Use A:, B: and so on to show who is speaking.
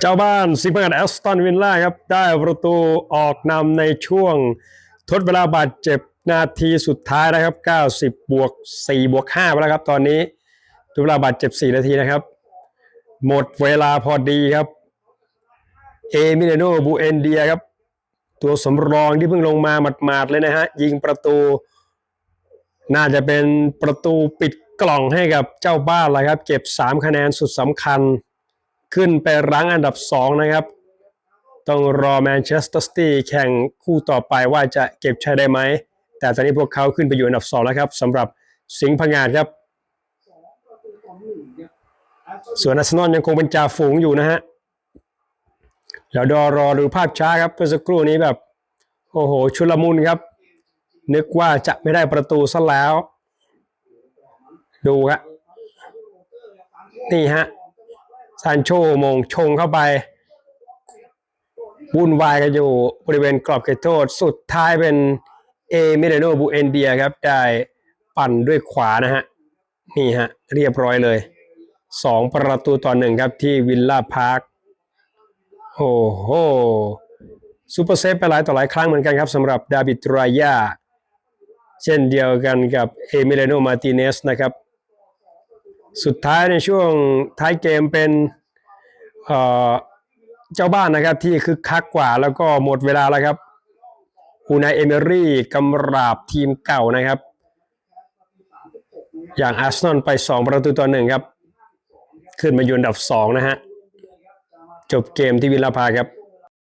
A: เจ้าบ้านซิมเปอร์แอสตันวินล่าครับ ได้ประตูออกนำในช่วงทดเวลาบาดเจ็บนาทีสุดท้ายนะครับ 90 บวก 4 บวก5ไปแล้วครับ ตอนนี้ทดเวลาบาดเจ็บ 4 นาทีนะครับ หมดเวลาพอดีครับ เอมิเนโนบูเอนเดียครับ ตัวสำรองที่เพิ่งลงมาหมาดๆเลยนะฮะ ยิงประตู น่าจะเป็นประตูปิดกล่องให้กับเจ้าบ้านเลยครับ เก็บ 3 คะแนนสุดสำคัญ ขึ้นไปรั้งอันดับ 2 นะครับ ต้องรอแมนเชสเตอร์ซิตี้แข่งคู่ต่อไปว่าจะเก็บชัยได้ไหม แต่ตอนนี้พวกเขาขึ้นไปอยู่อันดับ 2 แล้วครับสำหรับสิงห์พังงาดครับ ส่วนอาร์เซนอลยังคงเป็นจ่าฝูงอยู่นะฮะเดี๋ยวดอรอดูภาพช้าครับเมื่อสักครู่นี้แบบ โอ้โห ชุลมุนครับ นึกว่าจะไม่ได้ประตูซะแล้ว ดูครับนี่ฮะ ซานโชมงชงเข้าไปวุ่นวายกันอยู่บริเวณกรอบเขตโทษ สุดท้ายเป็นเอมิเดโนบูเอนเดียครับ ได้ปั่นด้วยขวานะฮะ นี่ฮะ เรียบร้อยเลยสองประตูต่อหนึ่งครับที่วิลล่าพาร์คโอ้โหซูเปอร์เซฟไปหลายต่อหลายครั้งเหมือนกันครับสำหรับดาบิดรายาเช่นเดียวกันกับเอมิเลโนมาติเนสนะครับ สุดท้ายในช่วงท้ายเกมเป็นเจ้าบ้านนะครับที่คึกคักกว่าแล้วก็หมดเวลาแล้วครับอูนายเอเมรี่กำราบทีมเก่านะครับ อย่างอาร์เซนอลไป 2 ประตูต่อหนึ่งครับ ขึ้นมาอยู่อันดับ 2 นะฮะ จบเกมที่วิลลาพาครับ